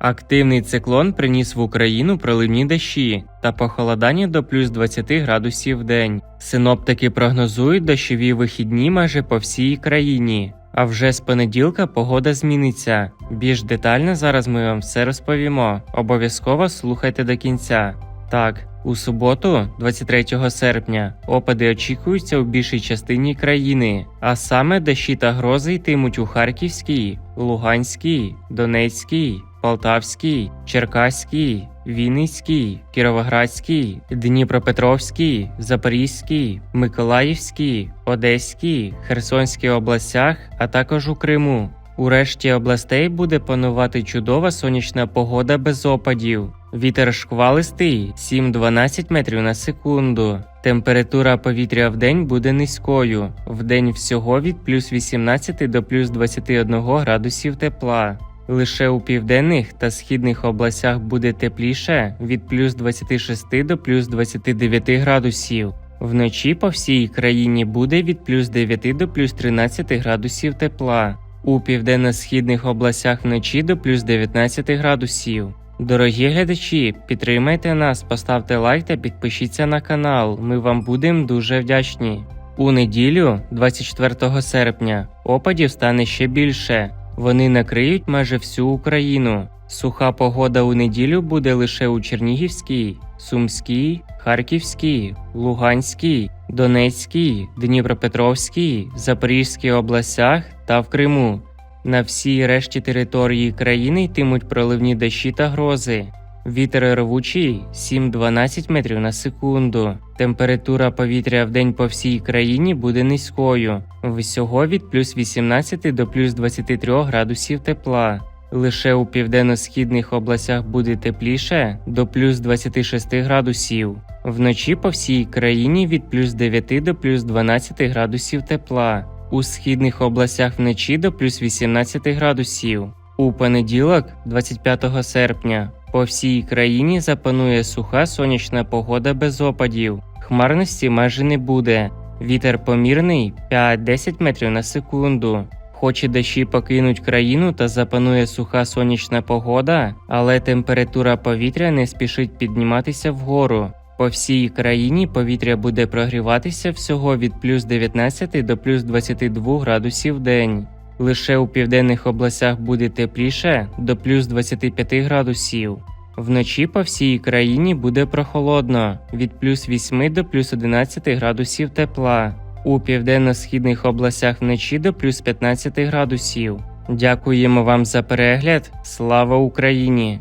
Активний циклон приніс в Україну проливні дощі та похолодання до плюс 20 градусів в день. Синоптики прогнозують дощові вихідні майже по всій країні. А вже з понеділка погода зміниться. Більш детально зараз ми вам все розповімо. Обов'язково слухайте до кінця. Так, у суботу, 23 серпня, опади очікуються у більшій частині країни, а саме дощі та грози йтимуть у Харківській, Луганській, Донецькій, Полтавській, Черкаській, Вінницькій, Кіровоградській, Дніпропетровській, Запорізькій, Миколаївській, Одеській, Херсонській областях, а також у Криму. У решті областей буде панувати чудова сонячна погода без опадів. Вітер шквалистий 7-12 метрів на секунду. Температура повітря в день буде низькою. В день всього від плюс 18 до плюс 21 градусів тепла. Лише у південних та східних областях буде тепліше від плюс 26 до плюс 29 градусів. Вночі по всій країні буде від плюс 9 до плюс 13 градусів тепла. У південно-східних областях вночі до плюс 19 градусів. Дорогі глядачі, підтримайте нас, поставте лайк та підпишіться на канал. Ми вам будемо дуже вдячні. У неділю, 24 серпня, опадів стане ще більше. Вони накриють майже всю Україну. Суха погода у неділю буде лише у Чернігівській, Сумській, Харківській, Луганській, Донецькій, Дніпропетровській, Запорізькій областях та в Криму. На всій решті території країни йтимуть проливні дощі та грози. Вітер рвучий 7-12 метрів на секунду. Температура повітря в день по всій країні буде низькою, всього від плюс 18 до плюс 23 градусів тепла. Лише у південно-східних областях буде тепліше до плюс 26 градусів. Вночі по всій країні від плюс 9 до плюс 12 градусів тепла. У східних областях вночі до плюс 18 градусів. У понеділок, 25 серпня, по всій країні запанує суха сонячна погода без опадів. Хмарності майже не буде. Вітер помірний 5-10 метрів на секунду. Хоч і дощі покинуть країну та запанує суха сонячна погода, але температура повітря не спішить підніматися вгору. По всій країні повітря буде прогріватися всього від плюс 19 до плюс 22 градусів в день. Лише у південних областях буде тепліше до плюс 25 градусів. Вночі по всій країні буде прохолодно від плюс 8 до плюс 11 градусів тепла. У південно-східних областях вночі до плюс 15 градусів. Дякуємо вам за перегляд. Слава Україні!